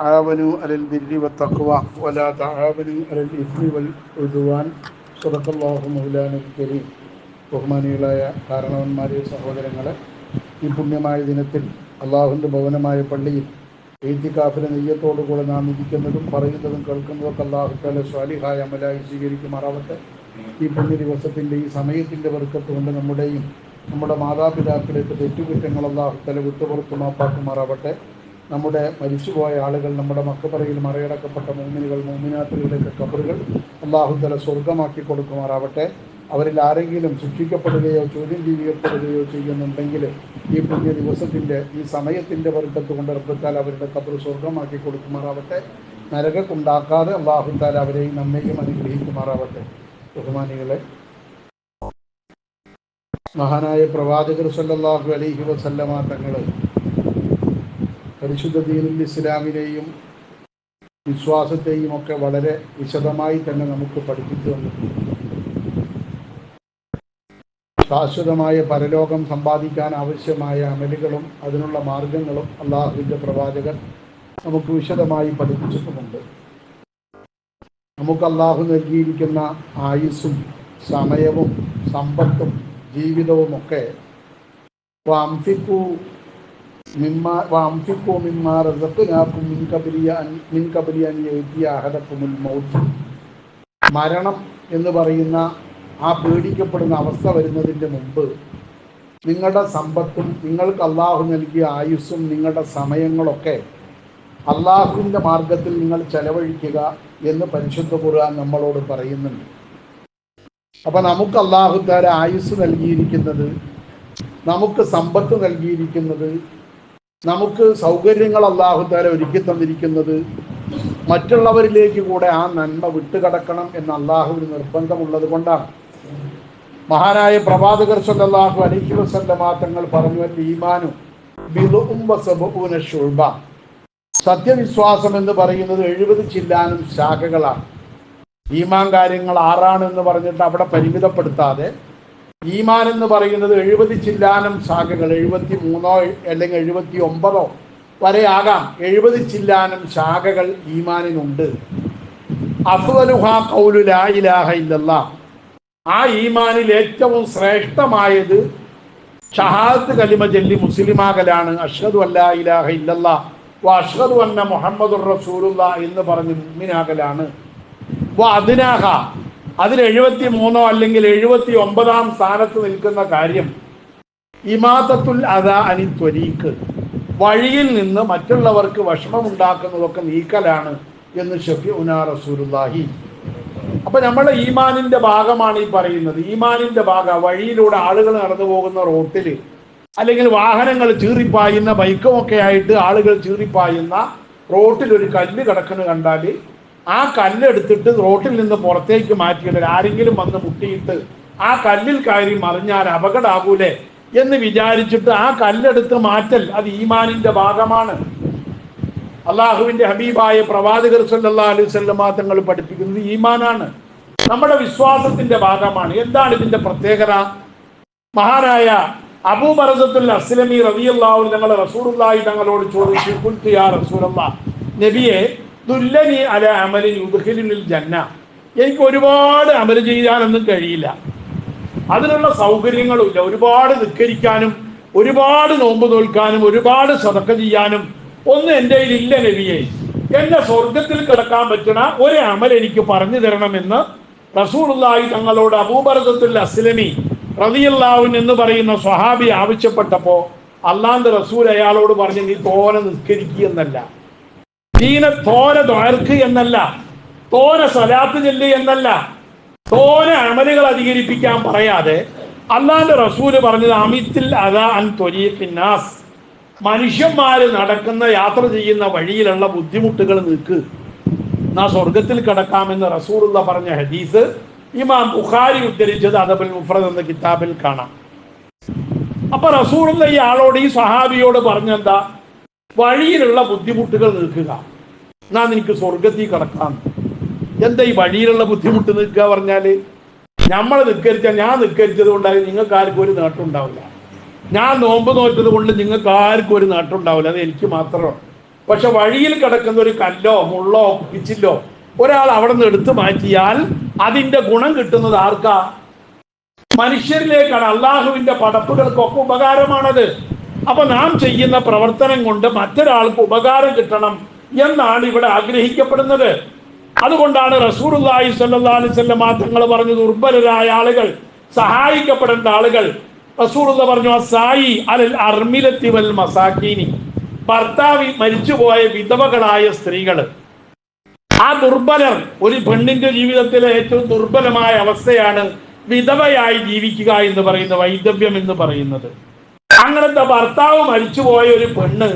ആവനു അലൽ ബിരി വത്തക്വ വലാ താവനു അലൽ ഇസ്മി വൽ ഉദുവാൻ. സുദക്കല്ലാഹു മൗലാനുൽ കരീം. ബഹുമാനികളായ കാരണവന്മാരെ സഹോദരങ്ങളെ ഈ പുണ്യമായ ദിനത്തിൽ അള്ളാഹുവിന്റെ ഭവനമായ പള്ളിയിൽ എഴുത്തിക്കാഫിലെ നെയ്യത്തോടുകൂടെ നാം ഇരിക്കുന്നതും പറയുന്നതും കേൾക്കുന്നതൊക്കെ അള്ളാഹുക്കാലെ സ്വാലിഹായ അമലായി സ്വീകരിക്കുമാറാവട്ടെ. ഈ പുണ്യ ദിവസത്തിന്റെ ഈ സമയത്തിന്റെ വർക്കത്ത് കൊണ്ട് നമ്മുടെയും നമ്മുടെ മാതാപിതാക്കളുടെ തെറ്റുകുറ്റങ്ങൾ അള്ളാഹുക്കാലെ വിട്ടുപുറത്ത് മാപ്പാക്കുമാറാവട്ടെ. നമ്മുടെ മരിച്ചുപോയ ആളുകൾ നമ്മുടെ മക്കപ്പറയിൽ മറയടക്കപ്പെട്ട മൂമിനുകൾ മൂമിനാത്തുകളുടെയൊക്കെ കബറുകൾ അള്ളാഹുദല സ്വർഗമാക്കി കൊടുക്കുമാറാവട്ടെ. അവരിൽ ആരെങ്കിലും ശിക്ഷിക്കപ്പെടുകയോ ചോദ്യം ചെയ്യപ്പെടുകയോ ചെയ്യുന്നുണ്ടെങ്കിൽ ഈ പുതിയ ദിവസത്തിന്റെ ഈ സമയത്തിന്റെ വർഗത്ത് കൊണ്ട് അവരുടെ കബർ സ്വർഗമാക്കി കൊടുക്കുമാറാവട്ടെ. നരകക്കുണ്ടാക്കാതെ അള്ളാഹുത്താൽ അവരെയും നമ്മയും അനുഗ്രഹിക്കുമാറാവട്ടെ. ബഹുമാനികളെ മഹാനായ പ്രവാചകർ സല്ലാഹു അലൈഹി വസല്ലമാ തങ്ങൾ പരിശുദ്ധ ദീനുൽ ഇസ്ലാമിനെയും വിശ്വാസത്തെയും ഒക്കെ വളരെ വിശദമായി തന്നെ നമുക്ക് പഠിപ്പിച്ചു തന്നിട്ടുണ്ട് ശാശ്വതമായ പരലോകം സമ്പാദിക്കാൻ ആവശ്യമായ അമലുകളും അതിനുള്ള മാർഗങ്ങളും അള്ളാഹുവിന്റെ പ്രവാചകൻ നമുക്ക് വിശദമായി പഠിപ്പിച്ചിട്ടുമുണ്ട്. നമുക്ക് അള്ളാഹു നൽകിയിരിക്കുന്ന ആയുസ്സും സമയവും സമ്പത്തും ജീവിതവും ഒക്കെ വാംഫിക്കു മരണം എന്ന് പറയുന്ന ആ പേടിക്കപ്പെടുന്ന അവസ്ഥ വരുന്നതിന്റെ മുമ്പ് നിങ്ങളുടെ സമ്പത്തും നിങ്ങൾക്ക് അള്ളാഹു നൽകിയ ആയുസ്സും നിങ്ങളുടെ സമയങ്ങളൊക്കെ അള്ളാഹുവിന്റെ മാർഗത്തിൽ നിങ്ങൾ ചെലവഴിക്കുക എന്ന് പരിശുദ്ധ ഖുർആൻ നമ്മളോട് പറയുന്നുണ്ട്. അപ്പം നമുക്ക് അള്ളാഹു താര ആയുസ് നൽകിയിരിക്കുന്നത് നമുക്ക് സമ്പത്ത് നൽകിയിരിക്കുന്നത് നമുക്ക് സൗകര്യങ്ങൾ അള്ളാഹുദാല ഒരുക്കി തന്നിരിക്കുന്നത് മറ്റുള്ളവരിലേക്ക് കൂടെ ആ നന്മ വിട്ടുകടക്കണം എന്ന് അള്ളാഹുവിന് നിർബന്ധമുള്ളത് കൊണ്ടാണ് മഹാനായ പ്രവാചകർ സല്ലാഹു അലൈഹി വസല്ലമ തങ്ങൾ പറഞ്ഞു "അൽ ഈമാനു ശുഅബ." സത്യവിശ്വാസം എന്ന് പറയുന്നത് എഴുപത് ചില്ലാനും ശാഖകളാണ് ഈമാൻ കാര്യങ്ങൾ ആറാണ് എന്ന് പറഞ്ഞിട്ട് അവിടെ പരിമിതപ്പെടുത്താതെ ഈമാൻ എന്ന് പറയുന്നത് എഴുപത് ചില്ലാനം ശാഖകൾ എഴുപത്തി മൂന്നോ അല്ലെങ്കിൽ എഴുപത്തി ഒമ്പതോ വരെ ആകാം. എഴുപത് ചില്ലാനം ശാഖകൾ ഈമാനിനുണ്ട്. ഇല്ലല്ലാ ആ ഈമാനിൽ ഏറ്റവും ശ്രേഷ്ഠമായത് ഷഹാദത്ത് കലിമ ചൊല്ലി മുസ്ലിമാകലാണ്. അഷ്ഹദു അല്ലാ ഇലാഹ ഇല്ലല്ലാ വ അഷ്ഹദു അന്ന മുഹമ്മദുർ റസൂലുള്ള എന്ന് പറഞ്ഞ് മുമ്മിനാകലാണ്. വ അതിനാഹ അതിൽ എഴുപത്തി മൂന്നോ അല്ലെങ്കിൽ എഴുപത്തി ഒമ്പതാം സ്ഥാനത്ത് നിൽക്കുന്ന കാര്യം ഇമാതത്തുൽ അദാ അനി ത്വരീക്ക് വഴിയിൽ നിന്ന് മറ്റുള്ളവർക്ക് വിഷമമുണ്ടാക്കുന്നതൊക്കെ നീക്കലാണ് എന്ന് ഷഫി ഉനാ റസൂലുല്ലാഹി അപ്പൊ നമ്മളെ ഈമാനിന്റെ ഭാഗമാണ് ഈ പറയുന്നത്. ഈമാനിന്റെ ഭാഗം വഴിയിലൂടെ ആളുകൾ നടന്നു പോകുന്ന റോട്ടിൽ അല്ലെങ്കിൽ വാഹനങ്ങൾ ചീറിപ്പായുന്ന ബൈക്കും ഒക്കെ ആയിട്ട് ആളുകൾ ചീറിപ്പായുന്ന റോട്ടിൽ ഒരു കല്ല് കിടക്കുന്നത് കണ്ടാൽ ആ കല്ലെടുത്തിട്ട് റോട്ടിൽ നിന്ന് പുറത്തേക്ക് മാറ്റിയിട്ട് ആരെങ്കിലും വന്ന് മുട്ടിയിട്ട് ആ കല്ലിൽ കയറി മറിഞ്ഞാൽ അപകടാകൂലേ എന്ന് വിചാരിച്ചിട്ട് ആ കല്ലെടുത്ത് മാറ്റൽ അത് ഈമാനിന്റെ ഭാഗമാണ്. അള്ളാഹുവിന്റെ ഹബീബായ പ്രവാചകർ സല്ലാ അലൈഹി സ്വല്ലമ തങ്ങൾ പഠിപ്പിക്കുന്നത് ഈമാനാണ്. നമ്മുടെ വിശ്വാസത്തിന്റെ ഭാഗമാണ്. എന്താണ് ഇതിന്റെ പ്രത്യേകത? മഹാനായ അബൂബറസത്തുൽ അസ്ലമി റബിയല്ലാഹു ഞങ്ങൾ റസൂലുള്ളാഹി തങ്ങളോട് ചോദിച്ചു റസൂലല്ലാ നബിയെ ദുല്ലനി അല അമലിൻ ഉദ്ഖിലുൽ ജന്ന. എനിക്ക് ഒരുപാട് അമൽ ചെയ്യാനൊന്നും കഴിയില്ല. അതിനുള്ള സൗകര്യങ്ങളും ഇല്ല ഒരുപാട് നിസ്കരിക്കാനും ഒരുപാട് നോമ്പ് നോൽക്കാനും ഒരുപാട് സതക്ക ചെയ്യാനും ഒന്നും എന്റെ ഇല്ല നബിയെ. എന്നെ സ്വർഗത്തിൽ കിടക്കാൻ പറ്റണ ഒരു അമൽ എനിക്ക് പറഞ്ഞു തരണമെന്ന് റസൂലുള്ളാഹി തങ്ങളോട് അബൂബർദത്തുൽ അസ്ലമി റതിയുള്ളാവിൻ എന്ന് പറയുന്ന സ്വഹാബി ആവശ്യപ്പെട്ടപ്പോ അള്ളാന്റെ റസൂൽ അയാളോട് പറഞ്ഞു നീ തോനെ നിസ്കരിക്കുക എന്നല്ല. നീനെ തോന ദ്വർക്ക് എന്നല്ല തോന സലാത്ത് ചെല്ലി എന്നല്ല തോന അമലുകൾ അധികരിപ്പിക്കാൻ പറയാതെ അള്ളാന്റെ റസൂൽ പറഞ്ഞത് അമിത്തിൽ അതാ അൻ ത്വരീഖിന്നാസ് മനുഷ്യന്മാര് നടക്കുന്ന യാത്ര ചെയ്യുന്ന വഴിയിലുള്ള ബുദ്ധിമുട്ടുകൾ നിൽക്ക്. നാ സ്വർഗത്തിൽ കിടക്കാമെന്ന് റസൂലുള്ള പറഞ്ഞ ഹദീസ് ഇമാം ബുഖാരി ഉദ്ധരിച്ചത് അദബുൽ മുഫ്രദ് എന്ന കിതാബിൽ കാണാം. അപ്പൊ റസൂറുള്ള ഈ ആളോട് ഈ സഹാബിയോട് പറഞ്ഞെന്താ? വഴിയിലുള്ള ബുദ്ധിമുട്ടുകൾ നിൽക്കുക എന്നാ നിനക്ക് സ്വർഗത്തിൽ കടക്കാം. എന്താ ഈ വഴിയിലുള്ള ബുദ്ധിമുട്ട് നിൽക്കുക പറഞ്ഞാൽ നമ്മൾ നിൽക്കരിച്ച ഞാൻ നിൽക്കരിച്ചത് കൊണ്ടായി നിങ്ങൾക്ക് ആർക്കും ഒരു നേട്ടം ഉണ്ടാവില്ല. ഞാൻ നോമ്പ് നോറ്റത് കൊണ്ട് നിങ്ങൾക്ക് ആർക്കും ഒരു നേട്ടം ഉണ്ടാവില്ല. അത് എനിക്ക് മാത്രമാണ്. പക്ഷെ വഴിയിൽ കിടക്കുന്ന ഒരു കല്ലോ മുള്ളോ പിച്ചില്ലോ ഒരാൾ അവിടെ നിന്ന് എടുത്തു മാറ്റിയാൽ അതിന്റെ ഗുണം കിട്ടുന്നത് ആർക്കാ? മനുഷ്യരിലേക്കാണ്. അള്ളാഹുവിന്റെ പടപ്പുകൾക്കൊക്കെ ഉപകാരമാണത്. അപ്പൊ നാം ചെയ്യുന്ന പ്രവർത്തനം കൊണ്ട് മറ്റൊരാൾക്ക് ഉപകാരം കിട്ടണം എന്നാണ് ഇവിടെ ആഗ്രഹിക്കപ്പെടുന്നത്. അതുകൊണ്ടാണ് റസൂർലായി സല്ലാ അലിസ്വല്ലം തങ്ങൾ പറഞ്ഞു ദുർബലരായ ആളുകൾ സഹായിക്കപ്പെടേണ്ട ആളുകൾ. റസൂർ പറഞ്ഞു സായി അലൽ അർമിലത്തി വൽ മസാക്കീനി. ഭർത്താവ് മരിച്ചുപോയ വിധവകളായ സ്ത്രീകൾ. ആ ദുർബലർ ഒരു പെണ്ണിന്റെ ജീവിതത്തിലെ ഏറ്റവും ദുർബലമായ അവസ്ഥയാണ് വിധവയായി ജീവിക്കുക എന്ന് പറയുന്ന വൈദവ്യം എന്ന് പറയുന്നത്. അങ്ങനത്തെ ഭർത്താവ് മരിച്ചുപോയ ഒരു പെണ്ണ്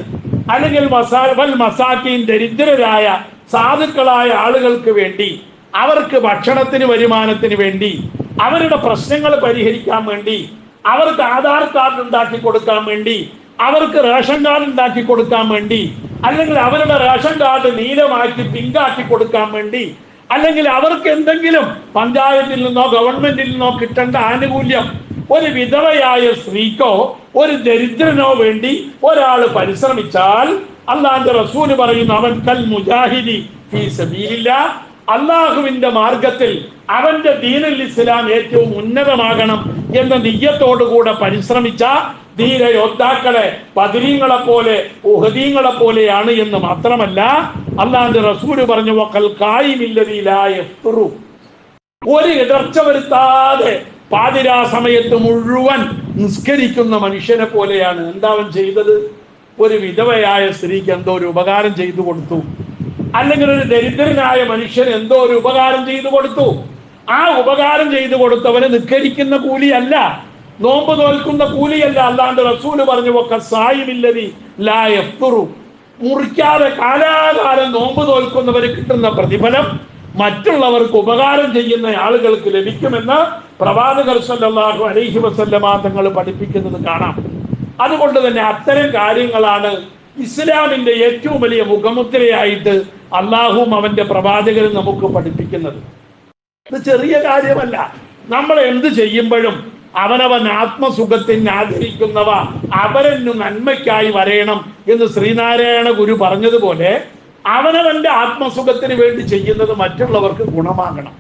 അല്ലെങ്കിൽ മസാൽ മസാക്കീൻ ദരിദ്രരായ സാധുക്കളായ ആളുകൾക്ക് വേണ്ടി അവർക്ക് ഭക്ഷണത്തിന് വരുമാനത്തിന് വേണ്ടി അവരുടെ പ്രശ്നങ്ങൾ പരിഹരിക്കാൻ വേണ്ടി അവർക്ക് ആധാർ കാർഡ് ഉണ്ടാക്കി കൊടുക്കാൻ വേണ്ടി അവർക്ക് റേഷൻ കാർഡ് ഉണ്ടാക്കി കൊടുക്കാൻ വേണ്ടി അല്ലെങ്കിൽ അവരുടെ റേഷൻ കാർഡ് നീലമാക്കി പിങ്കാക്കി കൊടുക്കാൻ വേണ്ടി അല്ലെങ്കിൽ അവർക്ക് എന്തെങ്കിലും പഞ്ചായത്തിൽ നിന്നോ ഗവൺമെന്റിൽ നിന്നോ കിട്ടേണ്ട ആനുകൂല്യം ഒരു വിധവയായ സ്ത്രീക്കോ ഒരു ദരിദ്രനോ വേണ്ടി ഒരാൾ പരിശ്രമിച്ചാൽ അള്ളാന്റെ റസൂൽ പറയുന്നു അവൻ കൽ മുജാഹിദി അള്ളാഹുവിന്റെ മാർഗത്തിൽ അവന്റെ ദീനുൽ ഇസ്ലാം ഏറ്റവും ഉന്നതമാകണം എന്ന നിയ്യത്തോടുകൂടെ പരിശ്രമിച്ച ധീര യോദ്ധാക്കളെ പതിരീങ്ങളെ പോലെ ഉഹദീങ്ങളെ പോലെയാണ് എന്ന് മാത്രമല്ല അള്ളാന്റെ റസൂൽ പറഞ്ഞു വക്കൽ കായിമില്ലതിലായ ഒരു ഇടർച്ച വരുത്താതെ പാതിരാ സമയത്ത് മുഴുവൻ നിസ്കരിക്കുന്ന മനുഷ്യനെ പോലെയാണ്. എന്താവൻ ചെയ്തത്? ഒരു വിധവയായ സ്ത്രീക്ക് എന്തോ ഒരു ഉപകാരം ചെയ്തു കൊടുത്തു. അല്ലെങ്കിൽ ഒരു ദരിദ്രനായ മനുഷ്യൻ എന്തോ ഒരു ഉപകാരം ചെയ്തു കൊടുത്തു. ആ ഉപകാരം ചെയ്തു കൊടുത്തവന് നിസ്കരിക്കുന്ന കൂലിയല്ല. നോമ്പ് തോൽക്കുന്ന കൂലിയല്ല. അല്ലാണ്ട് റസൂൽ പറഞ്ഞു ഒക്കെ സായിമില്ലതി ലാ എഫ്തുറു മുറിക്കാതെ കാലാകാലം നോമ്പ് തോൽക്കുന്നവര് കിട്ടുന്ന പ്രതിഫലം മറ്റുള്ളവർക്ക് ഉപകാരം ചെയ്യുന്ന ആളുകൾക്ക് ലഭിക്കുമെന്ന് പ്രവാചകർ സല്ലല്ലാഹു അലൈഹി വസല്ലമ തങ്ങൾ പഠിപ്പിക്കുന്നത് കാണാം. അതുകൊണ്ട് തന്നെ അത്തരം കാര്യങ്ങളാണ് ഇസ്ലാമിന്റെ ഏറ്റവും വലിയ മുഖമുദ്രയായിട്ട് അള്ളാഹുവും അവന്റെ പ്രവാചകരും നമുക്ക് പഠിപ്പിക്കുന്നത്. ഇത് ചെറിയ കാര്യമല്ല. നമ്മൾ എന്ത് ചെയ്യുമ്പോഴും അവനവൻ ആത്മസുഖത്തിന് ആഗ്രഹിക്കുന്നവ അവരന്നു നന്മയ്ക്കായി വരയണം എന്ന് ശ്രീനാരായണ ഗുരു പറഞ്ഞതുപോലെ അവനവന്റെ ആത്മസുഖത്തിന് വേണ്ടി ചെയ്യുന്നത് മറ്റുള്ളവർക്ക് ഗുണമാകണം.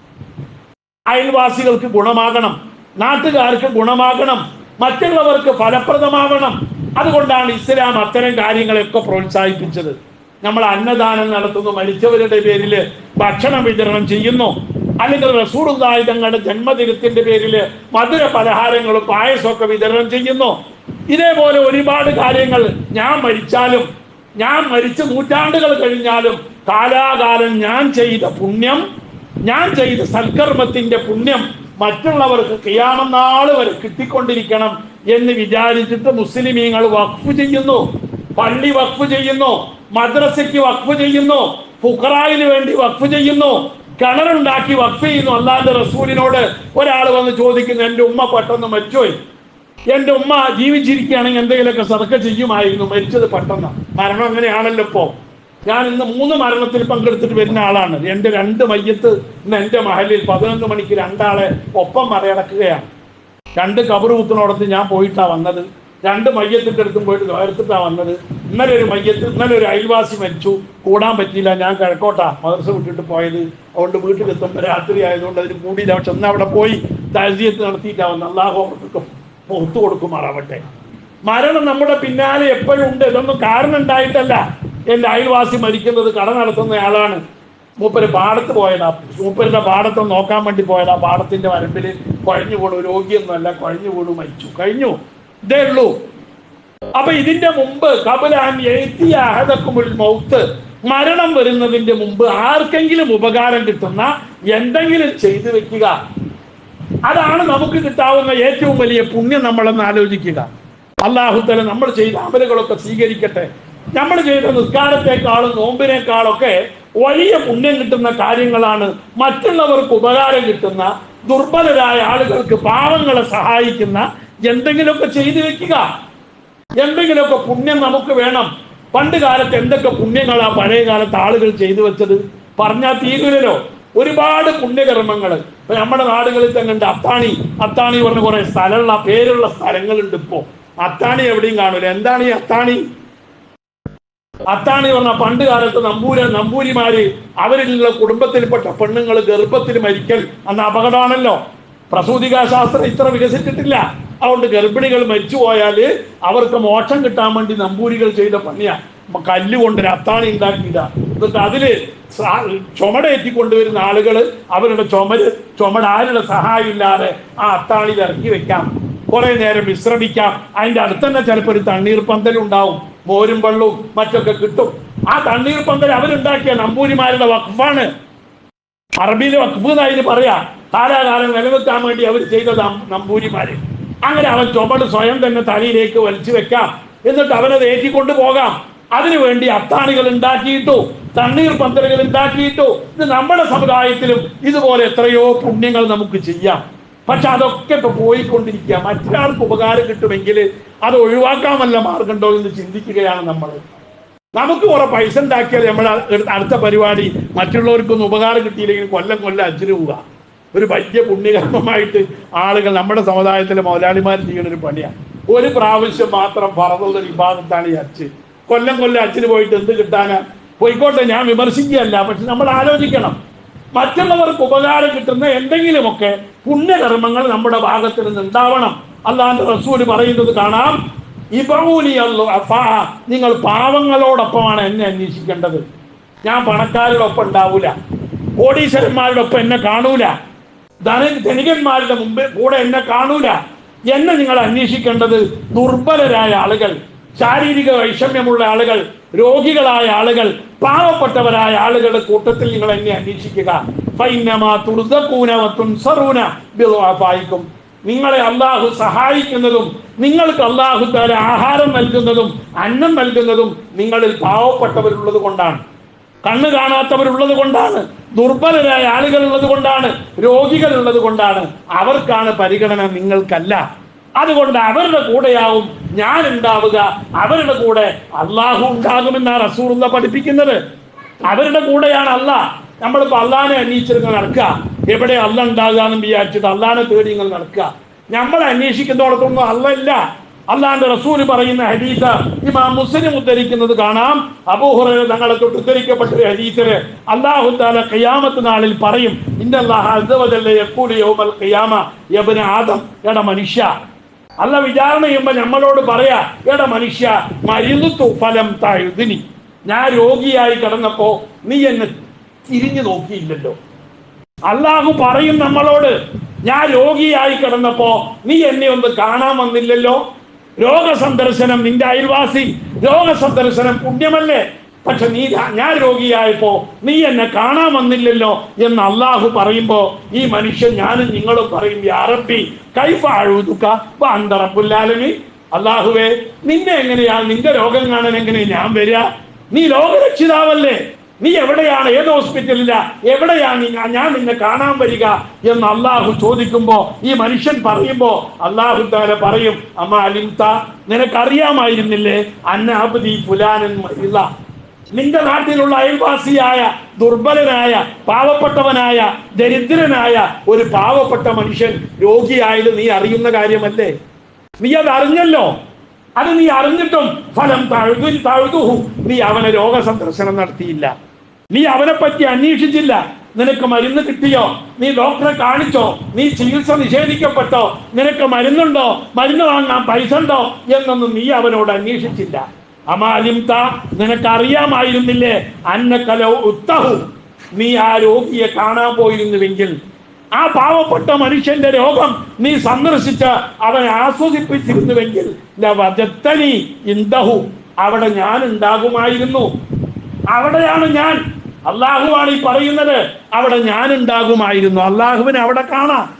അയൽവാസികൾക്ക് ഗുണമാകണം. നാട്ടുകാർക്ക് ഗുണമാകണം. മറ്റുള്ളവർക്ക് ഫലപ്രദമാകണം. അതുകൊണ്ടാണ് ഇസ്ലാം അത്തരം കാര്യങ്ങളെയൊക്കെ പ്രോത്സാഹിപ്പിച്ചത്. നമ്മൾ അന്നദാനം നടത്തുന്നു മരിച്ചവരുടെ പേരിൽ ഭക്ഷണം വിതരണം ചെയ്യുന്നു. അല്ലെങ്കിൽ റസൂറുദായി തങ്ങളുടെ ജന്മദിനത്തിന്റെ പേരിൽ മധുര പലഹാരങ്ങളും പായസമൊക്കെ വിതരണം ചെയ്യുന്നു. ഇതേപോലെ ഒരുപാട് കാര്യങ്ങൾ ഞാൻ മരിച്ചാലും ഞാൻ മരിച്ച നൂറ്റാണ്ടുകൾ കഴിഞ്ഞാലും കാലാകാലം ഞാൻ ചെയ്ത പുണ്യം ഞാൻ ചെയ്ത സൽക്കർമ്മത്തിന്റെ പുണ്യം മറ്റുള്ളവർക്ക് കിയാമെന്നാൾ വരെ കിട്ടിക്കൊണ്ടിരിക്കണം എന്ന് വിചാരിച്ചിട്ട് മുസ്ലിമീങ്ങൾ വഖഫ് ചെയ്യുന്നു പള്ളി വഖഫ് ചെയ്യുന്നു മദ്രസയ്ക്ക് വഖഫ് ചെയ്യുന്നു ഫുഖറായിന് വേണ്ടി വഖഫ് ചെയ്യുന്നു കിണറുണ്ടാക്കി വഖഫ് ചെയ്യുന്നു. അല്ലാതെ റസൂലിനോട് ഒരാൾ വന്ന് ചോദിക്കുന്നു എന്റെ ഉമ്മ പെട്ടെന്ന് മരിച്ചുപോയി. എന്റെ ഉമ്മ ജീവിച്ചിരിക്കുകയാണെങ്കിൽ എന്തെങ്കിലുമൊക്കെ സതക്ക ചെയ്യുമായിരുന്നു. മരിച്ചത് പെട്ടെന്ന്. മരണം അങ്ങനെയാണല്ലോ ഇപ്പോ. ഞാൻ ഇന്ന് മൂന്ന് മരണത്തിൽ പങ്കെടുത്തിട്ട് വരുന്ന ആളാണ്. എന്റെ രണ്ട് മയ്യത്ത് ഇന്ന് എന്റെ മഹലിൽ പതിനൊന്ന് മണിക്ക് രണ്ടാളെ ഒപ്പം മറയടക്കുകയാണ് രണ്ട് കബറുകുത്തിനോടത്ത് ഞാൻ പോയിട്ടാ വന്നത്. രണ്ട് മയ്യത്തിന്റെ അടുത്തും പോയിട്ട് ഉയർത്തിട്ടാണ് വന്നത്. ഇന്നലെ ഒരു മയ്യത്ത് ഇന്നലെ ഒരു അയൽവാസി മരിച്ചു. കൂടാൻ പറ്റിയില്ല. ഞാൻ കിഴക്കോട്ടാ മദർസ വിട്ടിട്ട് പോയത്. അതുകൊണ്ട് വീട്ടിലെത്തുമ്പോൾ രാത്രി ആയതുകൊണ്ട് അതിന് കൂടിയില്ല. പക്ഷെ ഒന്ന് അവിടെ പോയി താഴ്ചയത്ത് നടത്തിയിട്ടാ വന്നത്. അള്ളാഹു അവർക്ക് പുറത്തു കൊടുക്കുമാറാവട്ടെ മരണം നമ്മുടെ പിന്നാലെ എപ്പോഴും ഉണ്ട്. ഇതൊന്നും കാരണം ഉണ്ടായിട്ടല്ല. എന്റെ അയൽവാസി മരിക്കുന്നത് കട നടത്തുന്നയാളാണ് മൂപ്പര് പാടത്ത് പോയതാ. മൂപ്പരുടെ പാടത്ത് നോക്കാൻ വേണ്ടി പോയതാ. പാടത്തിന്റെ വരമ്പിൽ കുഴഞ്ഞു വീണു രോഗിയൊന്നുമല്ല കുഴഞ്ഞു വീണു മരിച്ചു. കഴിഞ്ഞു. ഇതേ ഉള്ളൂ. അപ്പൊ ഇതിന്റെ മുമ്പ് കബലാൻ അഹദക്കുമുൽ മൗത്ത്. മരണം വരുന്നതിന്റെ മുമ്പ് ആർക്കെങ്കിലും ഉപകാരം കിട്ടുന്ന എന്തെങ്കിലും ചെയ്തു വെക്കുക. അതാണ് നമുക്ക് കിട്ടാവുന്ന ഏറ്റവും വലിയ പുണ്യം നമ്മളെന്ന് ആലോചിക്കുക. അള്ളാഹുത്തല നമ്മൾ ചെയ്ത അമലുകളൊക്കെ സ്വീകരിക്കട്ടെ. നമ്മൾ ചെയ്ത നിസ്കാരത്തെക്കാളും നോമ്പിനേക്കാളൊക്കെ വലിയ പുണ്യം കിട്ടുന്ന കാര്യങ്ങളാണ് മറ്റുള്ളവർക്ക് ഉപകാരം കിട്ടുന്ന ദുർബലരായ ആളുകൾക്ക് പാവങ്ങളെ സഹായിക്കുന്ന എന്തെങ്കിലുമൊക്കെ ചെയ്തു വെക്കുക. എന്തെങ്കിലുമൊക്കെ പുണ്യം നമുക്ക് വേണം. പണ്ട് കാലത്ത് എന്തൊക്കെ പുണ്യങ്ങളാ പഴയ കാലത്ത് ആളുകൾ ചെയ്തു വെച്ചത്? പറഞ്ഞാൽ തീരുലല്ലോ. ഒരുപാട് പുണ്യകർമ്മങ്ങൾ. ഇപ്പൊ നമ്മുടെ നാടുകളിൽ തന്നെ ഉണ്ട് അത്താണി. അത്താണി പറഞ്ഞ കുറെ സ്ഥലമുള്ള പേരുള്ള സ്ഥലങ്ങളുണ്ട് ഇപ്പോ. അത്താണി എവിടെയും കാണൂല. എന്താണ് ഈ അത്താണി? അത്താണി പറഞ്ഞ പണ്ട് കാലത്ത് നമ്പൂര നമ്പൂരിമാര് അവരിലുള്ള കുടുംബത്തിൽപ്പെട്ട പെണ്ണുങ്ങൾ ഗർഭത്തിൽ മരിക്കൽ അന്ന് അപകടമാണല്ലോ. പ്രസൂതികാശാസ്ത്രം ഇത്ര വികസിച്ചിട്ടില്ല. അതുകൊണ്ട് ഗർഭിണികൾ മരിച്ചു പോയാൽ അവർക്ക് മോക്ഷം കിട്ടാൻ വേണ്ടി നമ്പൂരികൾ ചെയ്ത പണിയാ. കല്ലുകൊണ്ട് അത്താണി ഉണ്ടാക്കിയതാ. എന്നിട്ട് അതിൽ ചുമടേറ്റി കൊണ്ടുവരുന്ന ആളുകൾ അവരുടെ ചുമര് ചുമട് ആരുടെ സഹായം ഇല്ലാതെ ആ അത്താണിയിൽ ഇറക്കി വെക്കാം. കുറെ നേരം വിശ്രമിക്കാം. അതിന്റെ അടുത്ത് തന്നെ ചിലപ്പോൾ ഒരു തണ്ണീർ പന്തൽ ഉണ്ടാവും. മോരും വെള്ളവും മറ്റൊക്കെ കിട്ടും. ആ തണ്ണീർ പന്തൽ അവരുണ്ടാക്കിയ നമ്പൂരിമാരുടെ വഖഫാണ്. അറബിയിലെ വഖഫ് എന്നതിന് പറയാ. കാലാകാലം നിലനിർത്താൻ വേണ്ടി അവർ ചെയ്ത നമ്പൂരിമാര്. അങ്ങനെ അവൻ ചുമട് സ്വയം തന്നെ തലയിലേക്ക് വലിച്ചു വെക്കാം. എന്നിട്ട് അവനത് ഏറ്റിക്കൊണ്ട് പോകാം അതിനുവേണ്ടി അത്താണികൾ ഉണ്ടാക്കിയിട്ടു തണ്ണീർ പന്തലുകൾ ഉണ്ടാക്കിയിട്ടു. ഇത് നമ്മുടെ സമുദായത്തിലും ഇതുപോലെ എത്രയോ പുണ്യങ്ങൾ നമുക്ക് ചെയ്യാം. പക്ഷെ അതൊക്കെ ഇപ്പൊ പോയിക്കൊണ്ടിരിക്കുക. മറ്റൊരാൾക്ക് ഉപകാരം കിട്ടുമെങ്കിൽ അത് ഒഴിവാക്കാമല്ല മാർഗമുണ്ടോ എന്ന് ചിന്തിക്കുകയാണ് നമ്മൾ. നമുക്ക് കുറെ പൈസ ഉണ്ടാക്കിയാൽ നമ്മൾ അടുത്ത പരിപാടി മറ്റുള്ളവർക്കൊന്നും ഉപകാരം കിട്ടിയില്ലെങ്കിൽ കൊല്ലം കൊല്ലം അഞ്ചിന് പോവുക. ഒരു വലിയ പുണ്യകർമ്മമായിട്ട് ആളുകൾ നമ്മുടെ സമുദായത്തിലെ മുതലാളിമാർ ചെയ്യുന്ന ഒരു പണിയാണ് ഒരു പ്രാവശ്യം മാത്രം പറന്നുള്ള വിഭാഗത്താണ് ഈ അച്ച് കൊല്ലം കൊല്ലം അച്ഛന് പോയിട്ട് എന്ത് കിട്ടാനാ? പോയിക്കോട്ടെ ഞാൻ വിമർശിക്കുകയല്ല പക്ഷെ നമ്മൾ ആലോചിക്കണം. മറ്റുള്ളവർക്ക് ഉപകാരം കിട്ടുന്ന എന്തെങ്കിലുമൊക്കെ പുണ്യകർമ്മങ്ങൾ നമ്മുടെ ഭാഗത്ത് നിന്ന് ഉണ്ടാവണം. അല്ലാണ്ട് റസൂൽ പറയുന്നത് കാണാം. ഇബൂലി അല്ലോ അഫാ നിങ്ങൾ പാവങ്ങളോടൊപ്പമാണ് എന്നെ അന്വേഷിക്കേണ്ടത്. ഞാൻ പണക്കാരുടെ ഒപ്പം ഉണ്ടാവൂല. കോടീശ്വരന്മാരുടെ ഒപ്പം എന്നെ കാണൂല. ധന ധനികന്മാരുടെ മുമ്പ് കൂടെ എന്നെ കാണൂല. എന്നെ നിങ്ങൾ അന്വേഷിക്കേണ്ടത് ദുർബലരായ ആളുകൾ. ശാരീരിക വൈഷമ്യമുള്ള ആളുകൾ രോഗികളായ ആളുകൾ പാവപ്പെട്ടവരായ ആളുകളുടെ കൂട്ടത്തിൽ നിങ്ങൾ എന്നെ അന്വേഷിക്കുക. ഫൈനമാ തുർദഖൂന വതുൻസറൂന ബിദ്വാഫായിക്കും നിങ്ങളെ അള്ളാഹു സഹായിക്കുന്നതും നിങ്ങൾക്ക് അള്ളാഹു താല ആഹാരം നൽകുന്നതും അന്നം നൽകുന്നതും നിങ്ങളിൽ പാവപ്പെട്ടവരുള്ളത് കൊണ്ടാണ്. കണ്ണ് കാണാത്തവരുള്ളത് കൊണ്ടാണ്. ദുർബലരായ ആളുകൾ ഉള്ളത് കൊണ്ടാണ്. രോഗികൾ ഉള്ളത് കൊണ്ടാണ്. അവർക്കാണ് പരിഗണന നിങ്ങൾക്കല്ല. അതുകൊണ്ട് അവരുടെ കൂടെയാവും ഞാൻ ഉണ്ടാവുക അവരുടെ കൂടെ അള്ളാഹു ഉണ്ടാകുമെന്നാണ് റസൂറുള്ള പഠിപ്പിക്കുന്നത്. അവരുടെ കൂടെയാണ് അല്ല. നമ്മളിപ്പോ അള്ളാഹിനെ അന്വേഷിച്ചിരുന്ന് നടക്കുക എവിടെ അല്ല ഉണ്ടാകാന്ന് വിചാരിച്ചിട്ട് അള്ളാഹിനെ തേടി നിങ്ങൾ നടക്കുക നമ്മൾ അന്വേഷിക്കുന്നിടത്തൊന്നും അല്ല ഇല്ല. അള്ളാന്റെ റസൂൽ പറയുന്ന ഹദീസ്. ഇമാം മുസ്ലിം ഉദ്ധരിക്കുന്നത് കാണാം. അബൂഹുറ തങ്ങളെ തൊട്ട് ഉദ്ധരിക്കപ്പെട്ട ഒരു ഹദീസിൽ അല്ലാഹു താല ഖിയാമത്ത് നാളിൽ പറയും ഇന്നല്ലാഹ അസ്സ വജല്ല യഖൂലു യൗമൽ ഖിയാമ. യബ്ന ആദം എട മനുഷ്യ അല്ല വിചാരണ ചെയ്യുമ്പോ നമ്മളോട് പറയാ എട മനുഷ്യ മരുന്നു ഫലം താഴുതിനി. ഞാൻ രോഗിയായി കിടന്നപ്പോ നീ എന്നെ തിരിഞ്ഞു നോക്കിയില്ലല്ലോ. അള്ളാഹു പറയും നമ്മളോട് ഞാൻ രോഗിയായി കിടന്നപ്പോ നീ എന്നെ ഒന്ന് കാണാൻ വന്നില്ലല്ലോ. രോഗസന്ദർശനം നിന്റെ അയൽവാസി രോഗസന്ദർശനം പുണ്യമല്ലേ? പക്ഷെ നീ ഞാൻ രോഗിയായപ്പോ നീ എന്നെ കാണാൻ വന്നില്ലല്ലോ എന്ന് അള്ളാഹു പറയുമ്പോ ഈ മനുഷ്യൻ ഞാനും നിങ്ങളും പറയും യാറപ്പി കൈഫാഴുതുക്ക അന്തറപ്പുല്ലാലമി അള്ളാഹുവേ നിന്നെ എങ്ങനെയാ? നിന്റെ രോഗം കാണാൻ എങ്ങനെയാ ഞാൻ വരിക നീ ലോകരക്ഷിതാവല്ലേ? നീ എവിടെയാണ്? ഏത് ഹോസ്പിറ്റലില്ല എവിടെയാണ്? ഞാൻ നിന്നെ കാണാൻ വരിക എന്ന് അള്ളാഹു ചോദിക്കുമ്പോ ഈ മനുഷ്യൻ പറയുമ്പോ അള്ളാഹു താല പറയും അമ്മ അലിംത നിനക്കറിയാമായിരുന്നില്ലേ? അന്നാബദി ഫുലാനൻ മഹിള. നിന്റെ നാട്ടിലുള്ള അയൽവാസിയായ ദുർബലനായ പാവപ്പെട്ടവനായ ദരിദ്രനായ ഒരു പാവപ്പെട്ട മനുഷ്യൻ രോഗിയായത് നീ അറിയുന്ന കാര്യമല്ലേ? നീ അത് അറിഞ്ഞല്ലോ? അത് നീ അറിഞ്ഞിട്ടും ഫലം താഴ്തു നീ അവനെ രോഗസന്ദർശനം നടത്തിയില്ല. നീ അവനെ പറ്റി അന്വേഷിച്ചില്ല. നിനക്ക് മരുന്ന് കിട്ടിയോ? നീ ഡോക്ടറെ കാണിച്ചോ? നീ ചികിത്സ നിഷേധിക്കപ്പെട്ടോ? നിനക്ക് മരുന്നുണ്ടോ? മരുന്ന് വാങ്ങാൻ പൈസ ഉണ്ടോ? എന്നൊന്നും നീ അവനോട് അന്വേഷിച്ചില്ല. അമാലിംത നിനക്ക് അറിയാമായിരുന്നില്ലേ അന്നക്കലോ ഉത്തഹു. നീ ആ രോഗിയെ കാണാൻ പോയിരുന്നുവെങ്കിൽ ആ പാവപ്പെട്ട മനുഷ്യന്റെ രോഗം നീ സന്ദർശിച്ച് അവനെ ആസ്വദിപ്പിച്ചിരുന്നുവെങ്കിൽ ലവജത്തനി ഇന്തഹു അവിടെ ഞാൻ ഉണ്ടാകുമായിരുന്നു അവിടെയാണ് ഞാൻ. അള്ളാഹുവാണ് ഈ പറയുന്നത്. അവിടെ ഞാൻ ഉണ്ടാകുമായിരുന്നു അള്ളാഹുവിനെ അവിടെ കാണാം.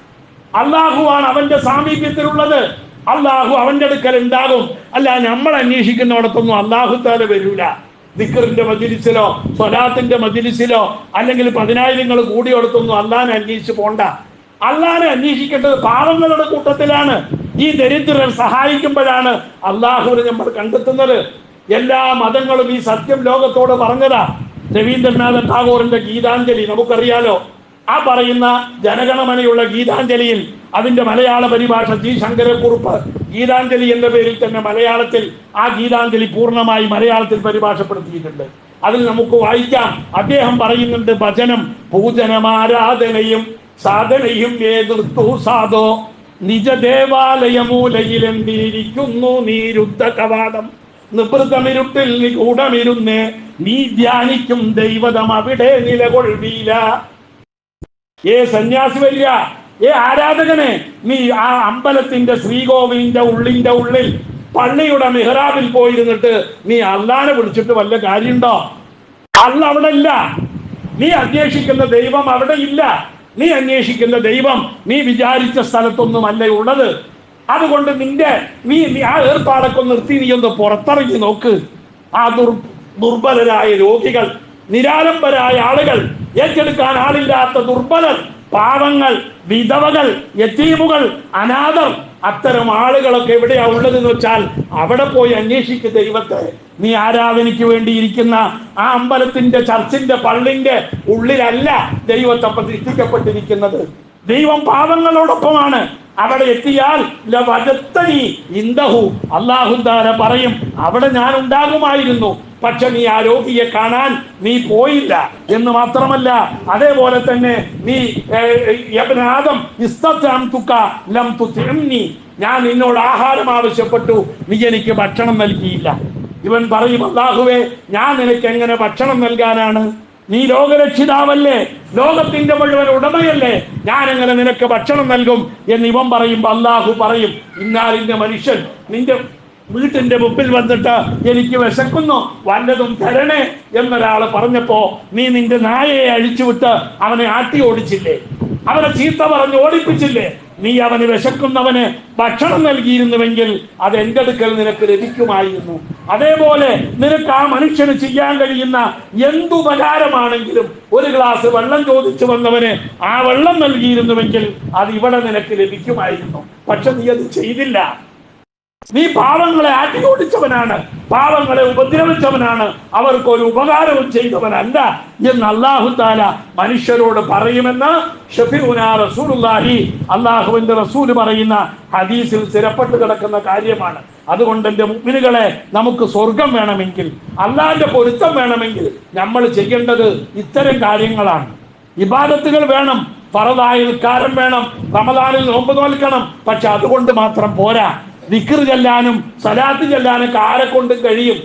അള്ളാഹുവാണ് അവന്റെ സാമീപ്യത്തിലുള്ളത്. അള്ളാഹു അവന്റെ അടുക്കൽ ഉണ്ടാകും. അല്ല നമ്മൾ അന്വേഷിക്കുന്നിടത്തൊന്നും അള്ളാഹു താല വരൂല. ദിക്കറിന്റെ മജിലിസിലോ സ്വലാത്തിന്റെ മജിലിസിലോ അല്ലെങ്കിൽ പതിനായിരങ്ങൾ കൂടിയോടത്തൊന്നും അള്ളാഹിനെ അന്വേഷിച്ച് പോണ്ട. അള്ളാഹിനെ അന്വേഷിക്കേണ്ടത് പാവങ്ങളുടെ കൂട്ടത്തിലാണ്. ഈ ദരിദ്രർ സഹായിക്കുമ്പോഴാണ് അള്ളാഹുവിനെ നമ്മൾ കണ്ടെത്തുന്നത്. എല്ലാ മതങ്ങളും ഈ സത്യം ലോകത്തോട് പറഞ്ഞതാ. രവീന്ദ്രനാഥ ടാഗോറിന്റെ ഗീതാഞ്ജലി നമുക്കറിയാലോ. ആ പറയുന്ന ജനഗണമനയുള്ള ഗീതാഞ്ജലിയിൽ അതിന്റെ മലയാള പരിഭാഷ ജി ശങ്കരക്കുറുപ്പ്. ഗീതാഞ്ജലി എന്ന പേരിൽ തന്നെ മലയാളത്തിൽ ആ ഗീതാഞ്ജലി പൂർണമായി മലയാളത്തിൽ പരിഭാഷപ്പെടുത്തിയിട്ടുണ്ട്. അതിൽ നമുക്ക് വായിക്കാം. അദ്ദേഹം പറയുന്നുണ്ട് ഭജനം പൂജനം ആരാധനയും സാധനയും ഏതിർത്തു സാധോ. നിജ ദേവാലയമൂലയിലെന്തിരിക്കുന്നു നീരുദ്ധ കവാടം നിവൃതമിരുട്ടിൽ ഉടമിരുന്ന് നീ ധ്യാനിക്കും ദൈവതം അവിടെ നിലകൊള്ളില്ല ഏ സന്യാസി വരിക. ഏ ആരാധകനെ നീ ആ അമ്പലത്തിന്റെ ശ്രീകോവിലിന്റെ ഉള്ളിന്റെ ഉള്ളിൽ പള്ളിയുടെ മെഹ്റാബിൽ പോയിരുന്നിട്ട് നീ അള്ളാനെ വിളിച്ചിട്ട് വല്ല കാര്യമുണ്ടോ? അല്ല അവിടെ ഇല്ല നീ അന്വേഷിക്കുന്ന ദൈവം അവിടെ ഇല്ല നീ അന്വേഷിക്കുന്ന ദൈവം നീ വിചാരിച്ച സ്ഥലത്തൊന്നും അല്ല ഉള്ളത്. അതുകൊണ്ട് നിന്റെ നീ നീ ആ ഏർപ്പാടൊക്കെ നിർത്തി നീ ഒന്ന് പുറത്തിറങ്ങി നോക്ക്. ആ ദുർ ദുർബലരായ രോഗികൾ നിരാലംബരായ ആളുകൾ ഏറ്റെടുക്കാൻ ആളില്ലാത്ത ദുർബലർ പാവങ്ങൾ വിധവകൾ യത്തീമുകൾ അനാഥർ അത്തരം ആളുകളൊക്കെ എവിടെയാ ഉള്ളതെന്ന് വെച്ചാൽ അവിടെ പോയി അന്വേഷിക്കുക ദൈവത്തെ. നീ ആരാധനയ്ക്ക് വേണ്ടി ഇരിക്കുന്ന ആ അമ്പലത്തിന്റെ ചർച്ചിന്റെ പള്ളിന്റെ ഉള്ളിലല്ല ദൈവത്തെ പ്രതിഷ്ഠിക്കപ്പെട്ടിരിക്കുന്നത് ദൈവം പാവങ്ങളോടൊപ്പമാണ്. അവിടെ എത്തിയാൽ ലവജത്തനി ഇന്ദഹു. പറയും അവിടെ ഞാൻ ഉണ്ടാകുമായിരുന്നു പക്ഷെ നീ ആ രോഗിയെ കാണാൻ നീ പോയില്ല എന്ന് മാത്രമല്ല അതേപോലെ തന്നെ നീ ഇസ്തംതുക ലം ഞാൻ നിന്നോട് ആഹാരം ആവശ്യപ്പെട്ടു നീ എനിക്ക് ഭക്ഷണം നൽകിയില്ല. ഇവൻ പറയും അള്ളാഹുവേ ഞാൻ നിനക്ക് എങ്ങനെ ഭക്ഷണം നൽകാനാണ്? നീ ലോകരക്ഷിതാവല്ലേ? ലോകത്തിന്റെ മുഴുവൻ ഉടമയല്ലേ? ഞാൻ എങ്ങനെ നിനക്ക് ഭക്ഷണം നൽകും എന്ന് ഇവൻ പറയുമ്പോൾ അള്ളാഹു പറയും ഇന്നാലിന്റെ മനുഷ്യൻ നിന്റെ വീട്ടിന്റെ മുമ്പിൽ വന്നിട്ട് എനിക്ക് വിശക്കുന്നു വല്ലതും തരണേ എന്നൊരാൾ പറഞ്ഞപ്പോ നീ നിന്റെ നായയെ അഴിച്ചുവിട്ട് അവനെ ആട്ടി ഓടിച്ചില്ലേ അവനെ ചീത്ത പറഞ്ഞ് ഓടിപ്പിച്ചില്ലേ? നീ അവന് വിശക്കുന്നവന് ഭക്ഷണം നൽകിയിരുന്നുവെങ്കിൽ അത് എന്റെ അടുക്കൽ നിനക്ക് ലഭിക്കുമായിരുന്നു. അതേപോലെ നിനക്ക് ആ മനുഷ്യന് ചെയ്യാൻ കഴിയുന്ന എന്തുപകാരമാണെങ്കിലും ഒരു ഗ്ലാസ് വെള്ളം ചോദിച്ചു വന്നവന് ആ വെള്ളം നൽകിയിരുന്നുവെങ്കിൽ അത് ഇവിടെ നിനക്ക് ലഭിക്കുമായിരുന്നു. പക്ഷെ നീ അത് ചെയ്തില്ല. നീ പാവങ്ങളെ അടിയോടിച്ചവനാണ് പാവങ്ങളെ ഉപദ്രവിച്ചവനാണ് അവർക്ക് ഒരു ഉപകാരവും ചെയ്തവനല്ല എന്ന് അള്ളാഹു താല മനുഷ്യരോട് പറയുമെന്ന് അള്ളാഹുവിന്റെ റസൂൽ പറയുന്ന ഹദീസിൽ സ്ഥിരപ്പെട്ട് കിടക്കുന്ന കാര്യമാണ്. അതുകൊണ്ട് എന്റെ മുമ്പിനുകളെ നമുക്ക് സ്വർഗം വേണമെങ്കിൽ അള്ളാഹിന്റെ പൊരുത്തം വേണമെങ്കിൽ നമ്മൾ ചെയ്യേണ്ടത് ഇത്തരം കാര്യങ്ങളാണ്. ഇബാദത്തുകൾ വേണം ഫറദായ നിൽക്കാരം വേണം റമദാനിൽ നോമ്പ് നോൽക്കണം പക്ഷെ അതുകൊണ്ട് മാത്രം പോരാ. ദിക്ർ ചെല്ലാനും സലാത്ത് ചെല്ലാനും ആരെ കൊണ്ടും കഴിയും.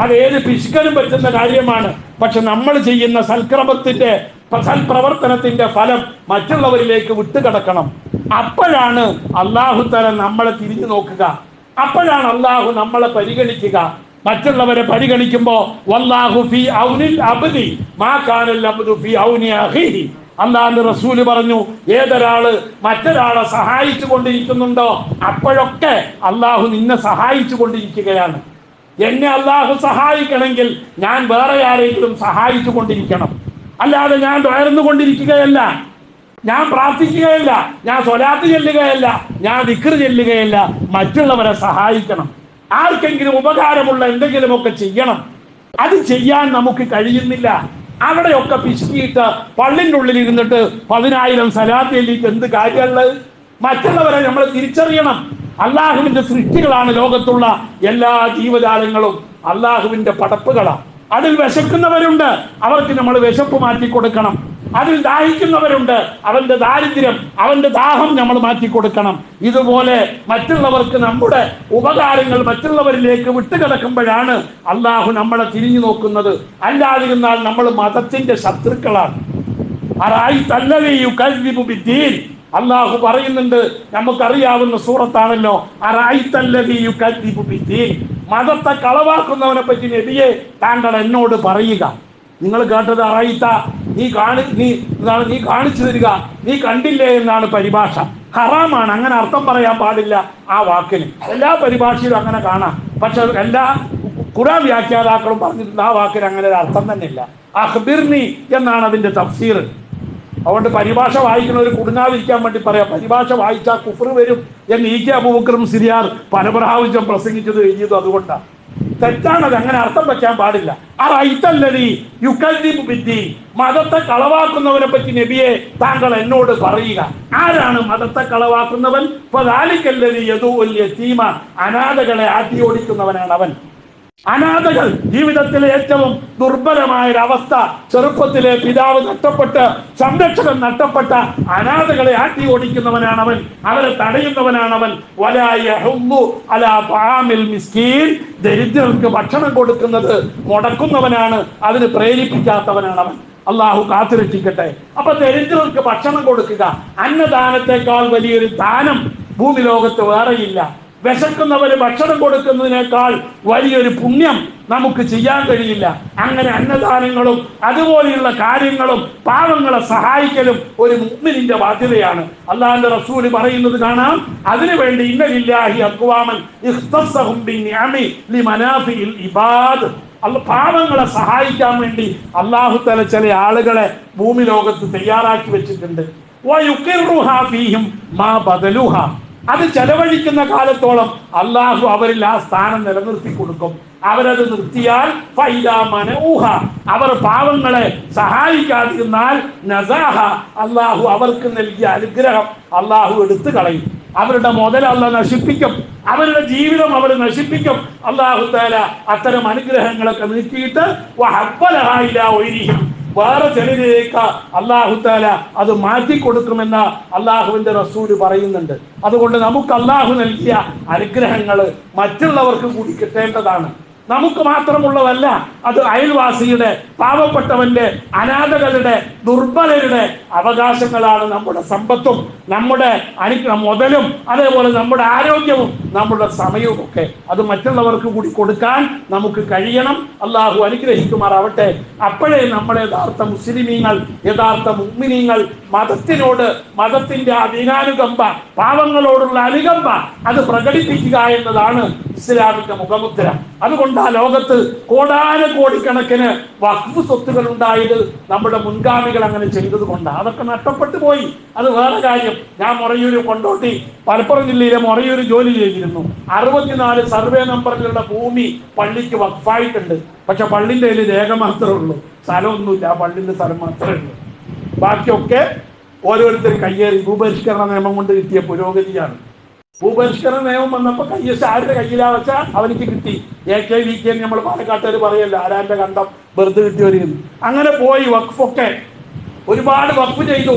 അത് ഏത് പിശുക്കനും പറ്റുന്ന കാര്യമാണ്. പക്ഷെ നമ്മൾ ചെയ്യുന്ന സൽക്രമത്തിന്റെ സൽപ്രവർത്തനത്തിന്റെ ഫലം മറ്റുള്ളവരിലേക്ക് വിട്ടുകിടക്കണം. അപ്പോഴാണ് അള്ളാഹു തല നമ്മളെ തിരിഞ്ഞു നോക്കുക. അപ്പോഴാണ് അള്ളാഹു നമ്മളെ പരിഗണിക്കുക. മറ്റുള്ളവരെ പരിഗണിക്കുമ്പോൾ വല്ലാഹു ഫി ഔനിൽ അബ്ദി മാ കാനൽ അബ്ദു ഫി ഔനി അഖീഹി. അള്ളാന്റെ റസൂൽ പറഞ്ഞു ഏതൊരാൾ മറ്റൊരാളെ സഹായിച്ചു കൊണ്ടിരിക്കുന്നുണ്ടോ അപ്പോഴൊക്കെ അള്ളാഹു നിന്നെ സഹായിച്ചു കൊണ്ടിരിക്കുകയാണ് എന്നെ അള്ളാഹു സഹായിക്കണമെങ്കിൽ ഞാൻ വേറെ ആരെങ്കിലും സഹായിച്ചു കൊണ്ടിരിക്കണം അല്ലാതെ ഞാൻ തുടർന്നു കൊണ്ടിരിക്കുകയല്ല ഞാൻ പ്രാർത്ഥിക്കുകയല്ല. ഞാൻ സ്വലാത്ത് ചെല്ലുകയല്ല. ഞാൻ ദിക്ർ ചെല്ലുകയല്ല. മറ്റുള്ളവരെ സഹായിക്കണം. ആർക്കെങ്കിലും ഉപകാരമുള്ള എന്തെങ്കിലുമൊക്കെ ചെയ്യണം. അത് ചെയ്യാൻ നമുക്ക് കഴിയുന്നില്ല. അവിടെയൊക്കെ പിശുക്കിയിട്ട് പള്ളിന്റെ ഉള്ളിൽ ഇരുന്നിട്ട് പതിനായിരം സലാത്ത് ചൊല്ലിയിട്ട് എന്ത് കാര്യമുള്ളത്? മറ്റുള്ളവരെ നമ്മൾ തിരിച്ചറിയണം. അള്ളാഹുവിന്റെ സൃഷ്ടികളാണ് ലോകത്തുള്ള എല്ലാ ജീവജാലങ്ങളും. അള്ളാഹുവിന്റെ പടപ്പുകളാണ്. അതിൽ വിശക്കുന്നവരുണ്ട്. അവർക്ക് നമ്മൾ വിശപ്പ് മാറ്റി കൊടുക്കണം അതിൽ ദാഹിക്കുന്നവരുണ്ട്. അവന്റെ ദാരിദ്ര്യം അവന്റെ ദാഹം നമ്മൾ മാറ്റി കൊടുക്കണം. ഇതുപോലെ മറ്റുള്ളവർക്ക് നമ്മുടെ ഉപകാരങ്ങൾ മറ്റുള്ളവരിലേക്ക് വിട്ടുകിടക്കുമ്പോഴാണ് അള്ളാഹു നമ്മളെ തിരിഞ്ഞു നോക്കുന്നത്. അല്ലാതിരുന്നാൽ നമ്മൾ മതത്തിന്റെ ശത്രുക്കളാണ്. അള്ളാഹു പറയുന്നുണ്ട് നമുക്കറിയാവുന്ന സൂറത്താണല്ലോ മതത്തെ കളവാക്കുന്നവനെ പറ്റി നബിയെ താങ്കൾ എന്നോട് പറയുക. നിങ്ങൾ കേട്ടത് അറയിത്ത നീ കാണി നീ എന്താണ് നീ കാണിച്ചു തരിക നീ കണ്ടില്ലേ എന്നാണ് പരിഭാഷ. ഹറാമാണ് അങ്ങനെ അർത്ഥം പറയാൻ പാടില്ല ആ വാക്കിന്. എല്ലാ പരിഭാഷയിലും അങ്ങനെ കാണാം. പക്ഷെ എല്ലാ ഖുറാൻ വ്യാഖ്യാതാക്കളും പറഞ്ഞിട്ടുണ്ട് ആ വാക്കിന് അങ്ങനെ ഒരു അർത്ഥം തന്നെ ഇല്ല അഹ്ബിർനി എന്നാണ് അതിന്റെ തഫ്സീർ. അതുകൊണ്ട് പരിഭാഷ വായിക്കുന്ന ഒരു കുടുങ്ങാതിരിക്കാൻ വേണ്ടി പറയാം. പരിഭാഷ വായിച്ചാൽ കുഫർ വരും എന്ന് ഇ കെ അബൂബക്രം സിരിയാർ പരപ്രാവശ്യം പ്രസംഗിച്ചത് എഴുതിയത് അതുകൊണ്ടാണ്. തെറ്റാണത്. അങ്ങനെ അർത്ഥം വെക്കാൻ പാടില്ല. ആ അറൈത്തല്ലതി യുക്കല്ലിമു വിദ്യ മതത്തെ കളവാക്കുന്നവനെ പറ്റി നബിയെ താങ്കൾ എന്നോട് പറയുക. ആരാണ് മതത്തെ കളവാക്കുന്നവൻ? അനാഥകളെ ആട്ടിയോടിക്കുന്നവനാണ് അവൻ അനാഥകൾ ജീവിതത്തിലെ ഏറ്റവും ദുർബലമായ ഒരു അവസ്ഥ ചെറുപ്പത്തിലെ പിതാവ് നഷ്ടപ്പെട്ട് സംരക്ഷകൻ നഷ്ടപ്പെട്ട അനാഥകളെ ആട്ടി ഓടിക്കുന്നവനാണ് അവൻ അവരെ തടയുന്നവനാണ് അവൻ മിസ്കീൻ. ദരിദ്രർക്ക് ഭക്ഷണം കൊടുക്കുന്നത് മുടക്കുന്നവനാണ് അതിന് പ്രേരിപ്പിക്കാത്തവനാണ് അവൻ അള്ളാഹു കാത്തുരക്ഷിക്കട്ടെ. അപ്പൊ ദരിദ്രർക്ക് ഭക്ഷണം കൊടുക്കുക. അന്നദാനത്തെക്കാൾ വലിയൊരു ദാനം ഭൂമി ലോകത്ത് വേറെയില്ല. വിശക്കുന്നവര് ഭക്ഷണം കൊടുക്കുന്നതിനേക്കാൾ വലിയൊരു പുണ്യം നമുക്ക് ചെയ്യാൻ കഴിയില്ല. അങ്ങനെ അന്നദാനങ്ങളും അതുപോലെയുള്ള കാര്യങ്ങളും പാവങ്ങളെ സഹായിക്കലും ഒരു മുഗ്മിനിന്റെ ബാധ്യതയാണ്. അള്ളാഹിന്റെ റസൂൽ പറയുന്നത് കാണാം അതിനുവേണ്ടി ഇന്നലില്ലാഹി അക്വാമൻ ഇബാദ്. പാവങ്ങളെ സഹായിക്കാൻ വേണ്ടി അള്ളാഹു തല ചില ആളുകളെ ഭൂമി ലോകത്ത് തയ്യാറാക്കി വെച്ചിട്ടുണ്ട്. അത് ചെലവഴിക്കുന്ന കാലത്തോളം അള്ളാഹു അവരിൽ ആ സ്ഥാനം നിലനിർത്തി കൊടുക്കും. അവരത് നിർത്തിയാൽ ഊഹ അവർ പാവങ്ങളെ സഹായിക്കാതിരുന്നാൽ നസാഹ. അള്ളാഹു അവർക്ക് നൽകിയ അനുഗ്രഹം അള്ളാഹു എടുത്തു കളയും. അവരുടെ മുതൽ അല്ല നശിപ്പിക്കും. അവരുടെ ജീവിതം അവർ നശിപ്പിക്കും. അള്ളാഹു താല അത്തരം അനുഗ്രഹങ്ങളൊക്കെ നീക്കിയിട്ട് വേറെ ചിലരിലേക്ക് അള്ളാഹു താല അത് മാറ്റി അള്ളാഹുവിന്റെ റസൂൽ പറയുന്നുണ്ട്. അതുകൊണ്ട് നമുക്ക് അള്ളാഹു നൽകിയ അനുഗ്രഹങ്ങൾ മറ്റുള്ളവർക്ക് കൂടി കിട്ടേണ്ടതാണ്. നമുക്ക് മാത്രമുള്ളതല്ല അത് അയൽവാസിയുടെ പാവപ്പെട്ടവന്റെ അനാഥകളുടെ ദുർബലരുടെ അവകാശങ്ങളാണ് നമ്മുടെ സമ്പത്തും നമ്മുടെ അനു മുതലും അതേപോലെ നമ്മുടെ ആരോഗ്യവും നമ്മുടെ സമയവും ഒക്കെ. അത് മറ്റുള്ളവർക്ക് കൂടി കൊടുക്കാൻ നമുക്ക് കഴിയണം. അള്ളാഹു അനുഗ്രഹിക്കുമാറാവട്ടെ. അപ്പോഴേ നമ്മുടെ യഥാർത്ഥ മുസ്ലിമീങ്ങൾ യഥാർത്ഥ മുഗ്മിനീങ്ങൾ മതത്തിനോട് മതത്തിന്റെ അധികാനുകമ്പ പാവങ്ങളോടുള്ള അനുകമ്പ അത് പ്രകടിപ്പിക്കുക എന്നതാണ് ഇസ്ലാമിക മുഖമുദ്ര. അതുകൊണ്ട് ആ ലോകത്ത് കോടാന കോടിക്കണക്കിന് വഖഫ് സ്വത്തുകൾ ഉണ്ടായത് നമ്മുടെ മുൻഗാമികൾ അങ്ങനെ ചെയ്തത് കൊണ്ടാണ് അതൊക്കെ നഷ്ടപ്പെട്ടു പോയി. അത് വേറെ കാര്യം. ഞാൻ മൊറയൂര് കൊണ്ടോട്ടി മലപ്പുറം ജില്ലയിലെ മൊറയൂര് ജോലി ചെയ്തിരുന്നു. അറുപത്തിനാല് സർവേ നമ്പറിലുള്ള ഭൂമി പള്ളിക്ക് വഖഫായിട്ടുണ്ട്. പക്ഷെ പള്ളിന്റെ കയ്യിൽ രേഖ മാത്രമേ ഉള്ളൂ. സ്ഥലമൊന്നുമില്ല. ആ പള്ളിന്റെ സ്ഥലം മാത്രമേ ഉള്ളൂ. ബാക്കിയൊക്കെ ഓരോരുത്തർ കയ്യേറി ഭൂപരിഷ്കരണ നിയമം കൊണ്ട് കിട്ടിയ പുരോഗതിയാണ്. ഭൂപരിഷ്കരണ നിയമം വന്നപ്പോ കയ്യസ് ആരുടെ കയ്യിലാ വെച്ചാൽ അവനിക്ക് കിട്ടി. എ കെ വി കെ നമ്മൾ പാലക്കാട്ടുകാർ പറയല്ലോ. ആരാന്റെ കണ്ടം വെറുതെ കിട്ടി വരികയും അങ്ങനെ പോയി വഖഫൊക്കെ. ഒരുപാട് വഖഫ് ചെയ്തു.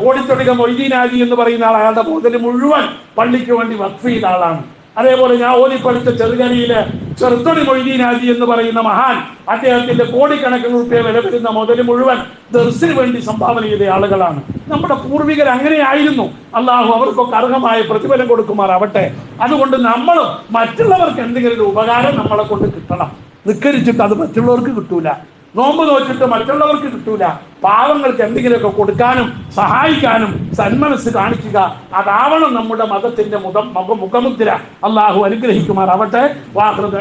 കോടിത്തൊടിക മൊയ്തീനാജി എന്ന് പറയുന്ന ആൾ അയാളുടെ മുതൽ മുഴുവൻ പള്ളിക്ക് വേണ്ടി വഖഫ് ചെയ്ത ആളാണ്. അതേപോലെ ഞാൻ പഠിച്ച ചെറുകരയിലെ ചെറുത്തൊടി മൊയ്തീനാജി എന്ന് പറയുന്ന മഹാൻ അദ്ദേഹത്തിന്റെ കോടിക്കണക്കിന് റുപ്യ വില വരുന്ന മുതൽ മുഴുവൻ ദർസിന് വേണ്ടി സംഭാവന ചെയ്ത ആളുകളാണ്. നമ്മുടെ പൂർവികർ അങ്ങനെയായിരുന്നു. അള്ളാഹു അവർക്കൊക്കെ അർഹമായ പ്രതിഫലം കൊടുക്കുമാറാവട്ടെ. അതുകൊണ്ട് നമ്മളും മറ്റുള്ളവർക്ക് എന്തെങ്കിലും ഒരു ഉപകാരം നമ്മളെ കൊണ്ട് കിട്ടണം. നിക്കരിച്ചിട്ട് അത് മറ്റുള്ളവർക്ക് കിട്ടൂല. നോമ്പ് നോച്ചിട്ട് മറ്റുള്ളവർക്ക് കിട്ടൂല. പാവങ്ങൾക്ക് എന്തെങ്കിലുമൊക്കെ കൊടുക്കാനും സഹായിക്കാനും സന്മനസ് കാണിക്കുക. അതാവണം നമ്മുടെ മതത്തിന്റെ മുഖം മുഖ- മുഖമുദ്ര. അള്ളാഹു അനുഗ്രഹിക്കുമാറാവട്ടെ. വാഹൃദ